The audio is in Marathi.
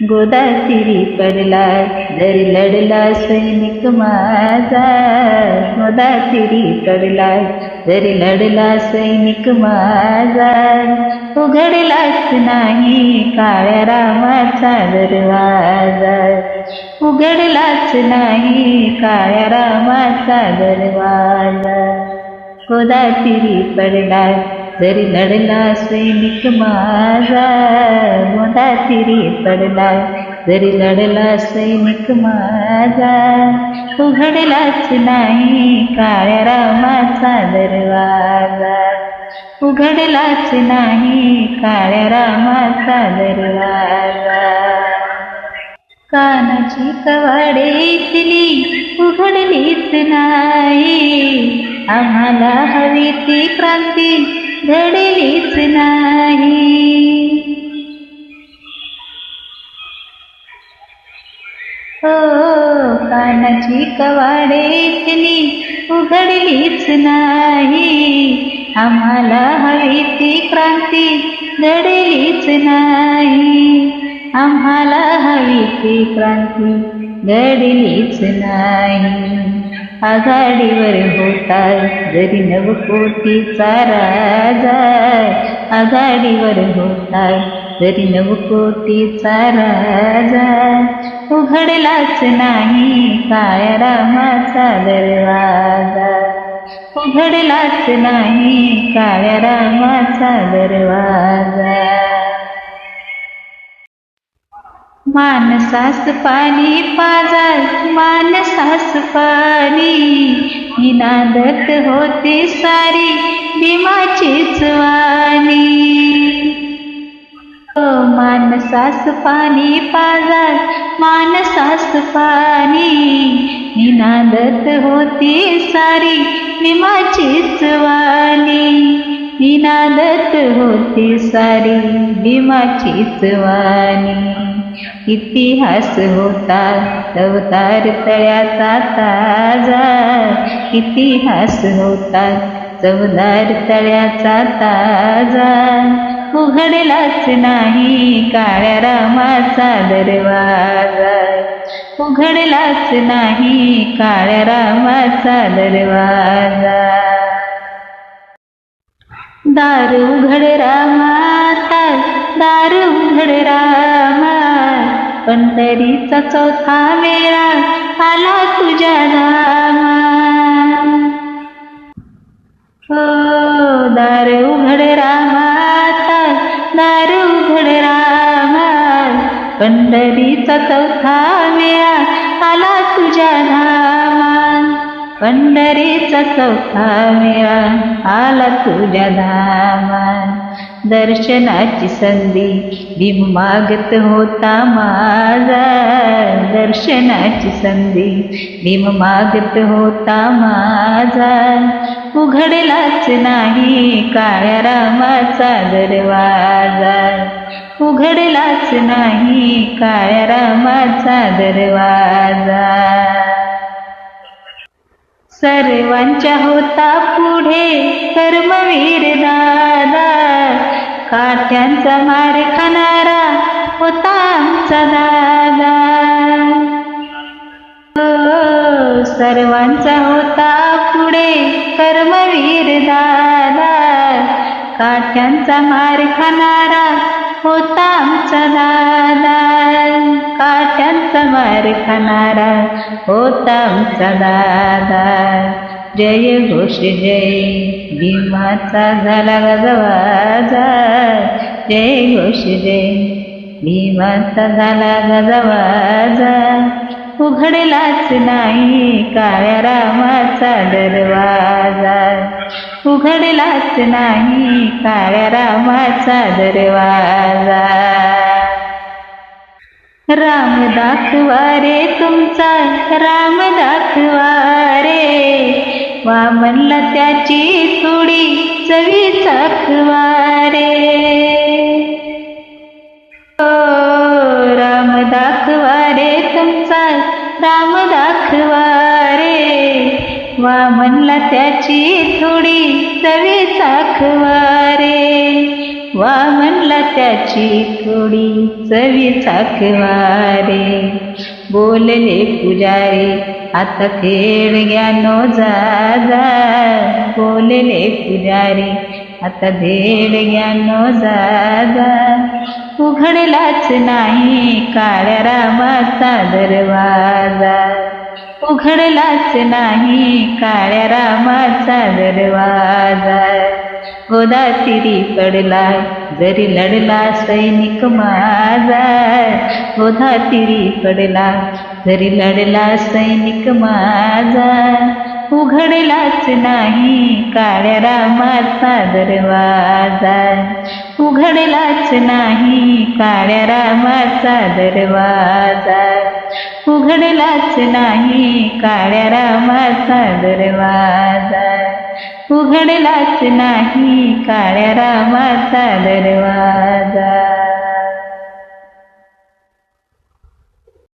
गोदातीरी पडला जरी लढला सैनिक माझा. गोदातीरी पडला जरी लढला सैनिक माझा. उघडलाच नाही काळ्या रामाचा दरवाजा. उघडलाच नाही काळ्या रामाचा दरवाजा. गोदातीरी पडला जरी लढला सैनिक माझा गोदातीरी पडला जरी लढला सैनिक माझा उघडलाच नाही काळ्या रामाचा दरवाजा उघडलाच नाही काळ्या रामाचा दरवाजा कानाची कवाडे उघडलीच नाही आम्हाला हवी ती क्रांती घडलीच नाही. हो कानाची कवाडे उघडलीच नाही. आम्हाला हवी ती क्रांती घडलीच नाही. आम्हाला हवी ती क्रांती घडलीच नाही. आघाडीवर होता जरी नवकोटीचा राजा. आघाडीवर होता जरी नवकोटीचा राजा. उघडलाच नाही काय रामाचा दरवाजा. उघडलाच नाही काळ्या रामाचा दरवाजा. मानसास पाणी पाजा मानसास पाणी. निनादत होते सारी भीमाचीच वाणी. ओ मानसास पाणी पाजा मानसास पाणी. निनादत होती सारी भीमाचीच वाणी. निनादत होती सारी भीमाचीच वाणी. इतिहास होता अवतार तळ्याचा ताजा. इतिहास होता चवदार तळ्याचा ताजा. उघडलाच नाही काळ्या रामाचा दरवाजा. उघडलाच नाही काळ्या रामाचा दरवाजा. दार उघड रामाता दार उघड रामा पंढरीचा चौथा वेळा आला तुझ्या धामा हो दार उघड रामाता दार उघड रामा पंढरीचा चौथा वेळा आला तुझ्या धामा पंढरीचा चौथा वेळा आला तुझ्या धामा दर्शनाची संधी भीम मागत होता माझा दर्शनाची संधी भीम मागत होता माझा उघडलाच नाही काळ्या रामाचा दरवाजा. उघडलाच नाही काळ्या रामाचा दरवाजा. सर्वांच्या होता पुढे कर्मवीर दादा. काठ्यांचा मार खाणारा होता आमचा दादा. हो, सर्वांचा होता पुढे कर्मवीर दादा. काठ्यांचा मार खाणारा होता आमचा दादा. काठ्यांचा मार खाणारा होता आमचा दादा. जय घोष जय. भीमाचा झाला गजवाजा. जय घोष जय. भीमाचा झाला गजवाजा. उघडलाच नाही काळ्या रामाचा दरवाजा. उघडलाच नाही काळ्या रामाचा दरवाजा. राम दाखवा रे तुमचा. राम दाखवा रे. वामनला त्याची थोडी चवी चाखवारे. हो, राम दाखवारे तुमचा राम दाखवारे. वामनला त्याची थोडी चवी चाखवारे. वामनला त्याची थोडी चवी चाकवारे बोलले पुजारी हात खेळ ज्ञानो जा बोलले पुजारी आता घ्या नो जा उघडलाच नाही काळ्या रामाचा दरवाजा. उघडलाच नाही काळ्या रामाचा दरवाजा. गोदातिरी पडला जरी लढला सैनिक माझा गोदातिरी पडला. जरी लढला सैनिक माझा उघडलाच नाही काळ्या रामाचा दरवाजा. उघडलाच नाही काळ्या रामाचा दरवाजा. उघडलाच नाही काळ्या रामाचा दरवाजा. उघडलाच नाही काळ्या रामाचा दरवाजा.